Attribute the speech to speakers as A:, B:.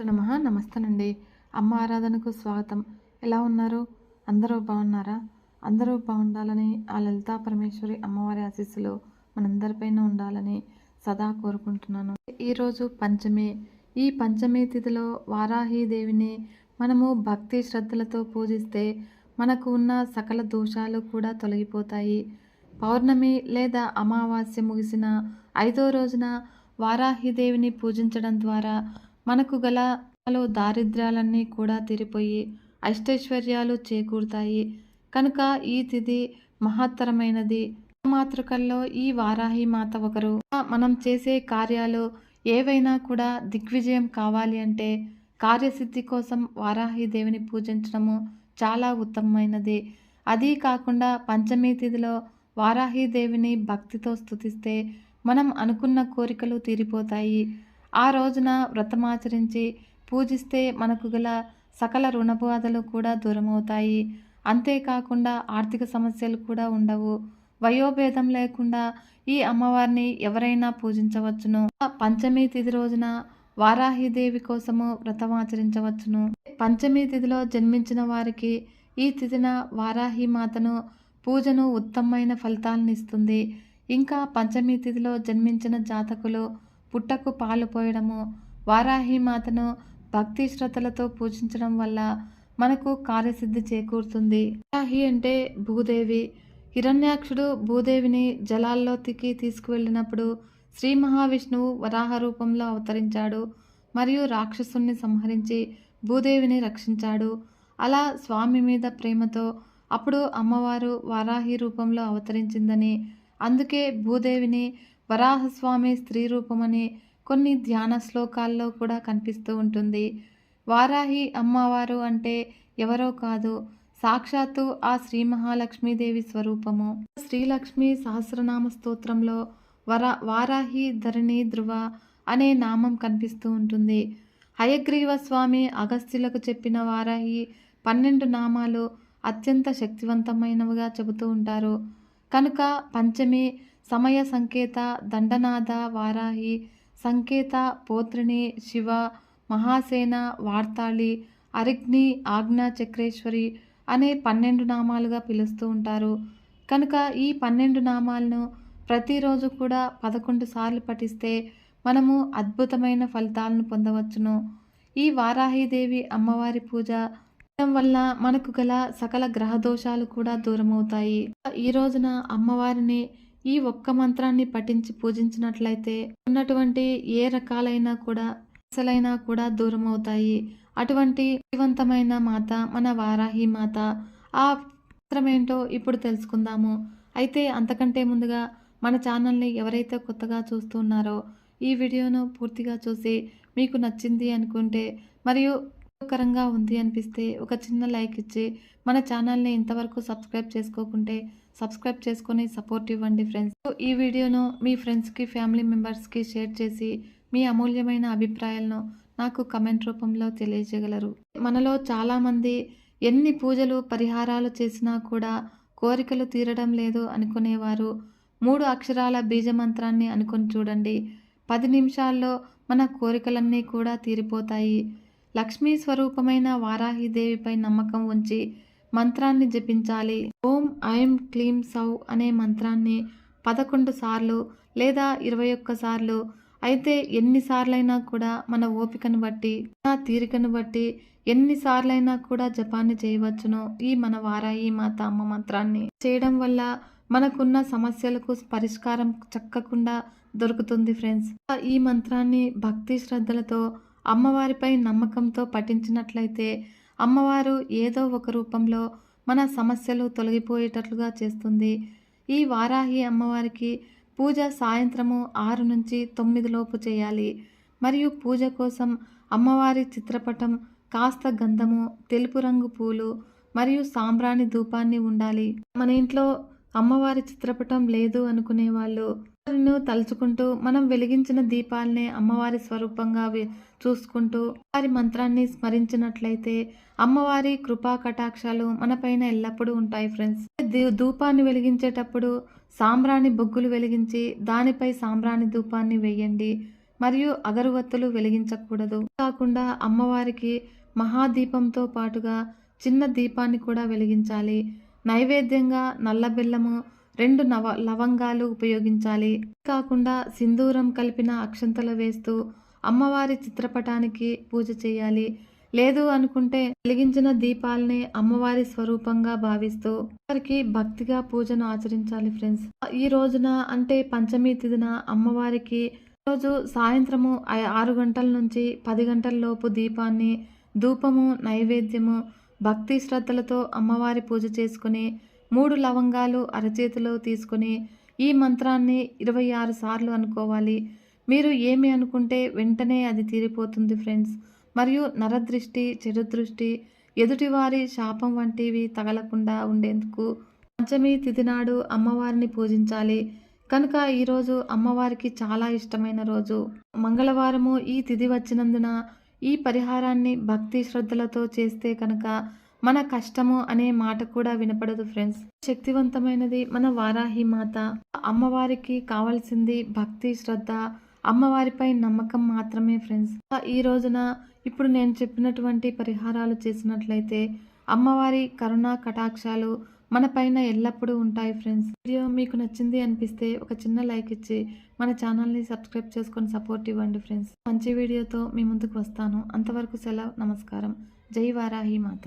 A: నమ నమస్తేనండి. అమ్మ ఆరాధనకు స్వాగతం. ఎలా ఉన్నారు? అందరూ బాగున్నారా? అందరూ బాగుండాలని ఆ లలితా పరమేశ్వరి అమ్మవారి ఆశీస్సులు మనందరిపైన ఉండాలని సదా కోరుకుంటున్నాను. ఈరోజు పంచమి. ఈ పంచమి తిథిలో వారాహి దేవిని మనము భక్తి శ్రద్ధలతో పూజిస్తే మనకు ఉన్న సకల దోషాలు కూడా తొలగిపోతాయి. పౌర్ణమి లేదా అమావాస్య ముగిసిన ఐదో రోజున వారాహిదేవిని పూజించడం ద్వారా మనకు గల దారిద్ర్యాలన్నీ కూడా తీరిపోయి అష్టైశ్వర్యాలు చేకూరుతాయి. కనుక ఈ తిథి మహత్తరమైనది. మాతృకల్లో ఈ వారాహి మాత ఒకరు. మనం చేసే కార్యాలు ఏవైనా కూడా దిగ్విజయం కావాలి అంటే కార్యసిద్ధి కోసం వారాహి దేవిని పూజించడము చాలా ఉత్తమమైనది. అదీ కాకుండా పంచమి తిథిలో వారాహి దేవిని భక్తితో స్థుతిస్తే మనం అనుకున్న కోరికలు తీరిపోతాయి. ఆ రోజున వ్రతమాచరించి పూజిస్తే మనకు గల సకల రుణబాధలు కూడా దూరమవుతాయి. అంతేకాకుండా ఆర్థిక సమస్యలు కూడా ఉండవు. వయోభేదం లేకుండా ఈ అమ్మవారిని ఎవరైనా పూజించవచ్చును. పంచమి తిథి రోజున వారాహిదేవి కోసము వ్రతమాచరించవచ్చును. పంచమి తిథిలో జన్మించిన వారికి ఈ తిథిన వారాహి మాతను పూజను ఉత్తమమైన ఫలితాలను ఇస్తుంది. ఇంకా పంచమి తిథిలో జన్మించిన జాతకులు పుట్టకు పాలు పోయడము వారాహి మాతను భక్తి శ్రద్ధలతో పూజించడం వల్ల మనకు కార్యసిద్ధి చేకూరుతుంది. వారాహి అంటే భూదేవి. హిరణ్యాక్షుడు భూదేవిని జలాల్లోతికి తీసుకువెళ్ళినప్పుడు శ్రీ మహావిష్ణువు వరాహ రూపంలో అవతరించాడు మరియు రాక్షసుని సంహరించి భూదేవిని రక్షించాడు. అలా స్వామి మీద ప్రేమతో అప్పుడు అమ్మవారు వారాహి రూపంలో అవతరించిందని అందుకే భూదేవిని వరాహస్వామి స్త్రీ రూపమని కొన్ని ధ్యాన శ్లోకాల్లో కూడా కనిపిస్తూ ఉంటుంది. వారాహి అమ్మవారు అంటే ఎవరో కాదు సాక్షాత్తు ఆ శ్రీ మహాలక్ష్మీదేవి స్వరూపము. శ్రీలక్ష్మి సహస్రనామ స్తోత్రంలో వరా వారాహి ధరణి ధ్రువ అనే నామం కనిపిస్తూ ఉంటుంది. హయగ్రీవ స్వామి అగస్త్యులకు చెప్పిన వారాహి పన్నెండు నామాలు అత్యంత శక్తివంతమైనవిగా చెబుతూ ఉంటారు. కనుక పంచమి సమయ సంకేత దండనాథ వారాహి సంకేత పోత్రిని శివ మహాసేన వార్తాళి అరిగ్ని ఆజ్ఞా చక్రేశ్వరి అనే పన్నెండు నామాలుగా పిలుస్తూ ఉంటారు. కనుక ఈ పన్నెండు నామాలను ప్రతిరోజు కూడా పదకొండు సార్లు పఠిస్తే మనము అద్భుతమైన ఫలితాలను పొందవచ్చును. ఈ వారాహిదేవి అమ్మవారి పూజ వల్ల మనకు గల సకల గ్రహ దోషాలు కూడా దూరమవుతాయి. ఈ రోజున అమ్మవారిని ఈ ఒక్క మంత్రాన్ని పఠించి పూజించినట్లయితే ఉన్నటువంటి ఏ రకాలైనా కూడా అసలైనా కూడా దూరం అవుతాయి అటువంటి శక్తివంతమైన మాత మన వారాహి మాత ఆ మంత్రమేంటో ఇప్పుడు తెలుసుకుందాము. అయితే అంతకంటే ముందుగా మన ఛానల్ని ఎవరైతే కొత్తగా చూస్తున్నారో ఈ వీడియోను పూర్తిగా చూసి మీకు నచ్చింది అనుకుంటే మరియు ఉపయోగకరంగా ఉంది అనిపిస్తే ఒక చిన్న లైక్ ఇచ్చి మన ఛానల్ని ఇంతవరకు సబ్స్క్రైబ్ చేసుకోకుంటే సబ్స్క్రైబ్ చేసుకొని సపోర్ట్ ఇవ్వండి ఫ్రెండ్స్. ఈ వీడియోను మీ ఫ్రెండ్స్కి ఫ్యామిలీ మెంబర్స్కి షేర్ చేసి మీ అమూల్యమైన అభిప్రాయాలను నాకు కమెంట్ రూపంలో తెలియజేయగలరు. మనలో చాలామంది ఎన్ని పూజలు పరిహారాలు చేసినా కూడా కోరికలు తీరడం లేదు అనుకునేవారు. మూడు అక్షరాల బీజమంత్రాన్ని అనుకొని చూడండి. పది నిమిషాల్లో మన కోరికలన్నీ కూడా తీరిపోతాయి. లక్ష్మీ స్వరూపమైన వారాహిదేవిపై నమ్మకం ఉంచి మంత్రాన్ని జపించాలి. ఓం ఐం క్లీం సౌ అనే మంత్రాన్ని పదకొండు సార్లు లేదా ఇరవై ఒక్క సార్లు అయితే ఎన్నిసార్లైనా కూడా మన ఓపికను బట్టి నా తీరికను బట్టి ఎన్నిసార్లైనా కూడా జపాన్ని చేయవచ్చును ఈ మన వారాయి మాత అమ్మ మంత్రాన్ని. చేయడం వల్ల మనకున్న సమస్యలకు పరిష్కారం చక్కకుండా దొరుకుతుంది ఫ్రెండ్స్. ఈ మంత్రాన్ని భక్తి శ్రద్ధలతో అమ్మవారిపై నమ్మకంతో పఠించినట్లయితే అమ్మవారు ఏదో ఒక రూపంలో మన సమస్యలు తొలగిపోయేటట్లుగా చేస్తుంది. ఈ వారాహి అమ్మవారికి పూజ సాయంత్రము ఆరు నుంచి తొమ్మిది లోపు చేయాలి. మరియు పూజ కోసం అమ్మవారి చిత్రపటం కాస్త గంధము తెలుపు రంగు పూలు మరియు సాంబ్రాణి ధూపాన్ని ఉండాలి. మన ఇంట్లో అమ్మవారి చిత్రపటం లేదు అనుకునే వాళ్ళు తలుచుకుంటూ మనం వెలిగించిన దీపాలనే అమ్మవారి స్వరూపంగా చూసుకుంటూ వారి మంత్రాన్ని స్మరించినట్లయితే అమ్మవారి కృపా కటాక్షాలు మనపైన ఎల్లప్పుడూ ఉంటాయి ఫ్రెండ్స్. ధూపాన్ని వెలిగించేటప్పుడు సాంబ్రాణి బొగ్గులు వెలిగించి దానిపై సాంబ్రాణి ధూపాన్ని వేయండి. మరియు అగరువత్తులు వెలిగించకూడదు. కాకుండా అమ్మవారికి మహాదీపంతో పాటుగా చిన్న దీపాన్ని కూడా వెలిగించాలి. నైవేద్యంగా నల్ల బెల్లము రెండు నవ లవంగాలు ఉపయోగించాలి. కాకుండా సింధూరం కలిపిన అక్షంతలు వేస్తూ అమ్మవారి చిత్రపటానికి పూజ చేయాలి. లేదు అనుకుంటే వెలిగించిన దీపాలని అమ్మవారి స్వరూపంగా భావిస్తూ వారికి భక్తిగా పూజను ఆచరించాలి ఫ్రెండ్స్. ఈ రోజున అంటే పంచమి తిదిన అమ్మవారికి రోజు సాయంత్రము ఆరు గంటల నుంచి పది గంటల లోపు దీపాన్ని ధూపము నైవేద్యము భక్తి శ్రద్ధలతో అమ్మవారి పూజ చేసుకుని మూడు లవంగాలు అరచేతిలో తీసుకుని ఈ మంత్రాన్ని ఇరవై ఆరు సార్లు అనుకోవాలి. మీరు ఏమి అనుకుంటే వెంటనే అది తీరిపోతుంది ఫ్రెండ్స్. మరియు నరదృష్టి చెడుదృష్టి ఎదుటివారి శాపం వంటివి తగలకుండా ఉండేందుకు పంచమి తిథి నాడు అమ్మవారిని పూజించాలి. కనుక ఈరోజు అమ్మవారికి చాలా ఇష్టమైన రోజు. మంగళవారము ఈ తిథి వచ్చినందున ఈ పరిహారాన్ని భక్తి శ్రద్ధలతో చేస్తే కనుక మన కష్టము అనే మాట కూడా వినపడదు ఫ్రెండ్స్. శక్తివంతమైనది మన వారాహి మాత. అమ్మవారికి కావాల్సింది భక్తి శ్రద్ధ అమ్మవారిపై నమ్మకం మాత్రమే ఫ్రెండ్స్. ఈ రోజున ఇప్పుడు నేను చెప్పినటువంటి పరిహారాలు చేసినట్లయితే అమ్మవారి కరుణా కటాక్షాలు మన పైన ఎల్లప్పుడూ ఉంటాయి ఫ్రెండ్స్. వీడియో మీకు నచ్చింది అనిపిస్తే ఒక చిన్న లైక్ ఇచ్చి మన ఛానల్ని సబ్స్క్రైబ్ చేసుకొని సపోర్ట్ ఇవ్వండి ఫ్రెండ్స్. మంచి వీడియోతో మీ ముందుకు వస్తాను. అంతవరకు సెలవు. నమస్కారం. జై వారాహి మాత.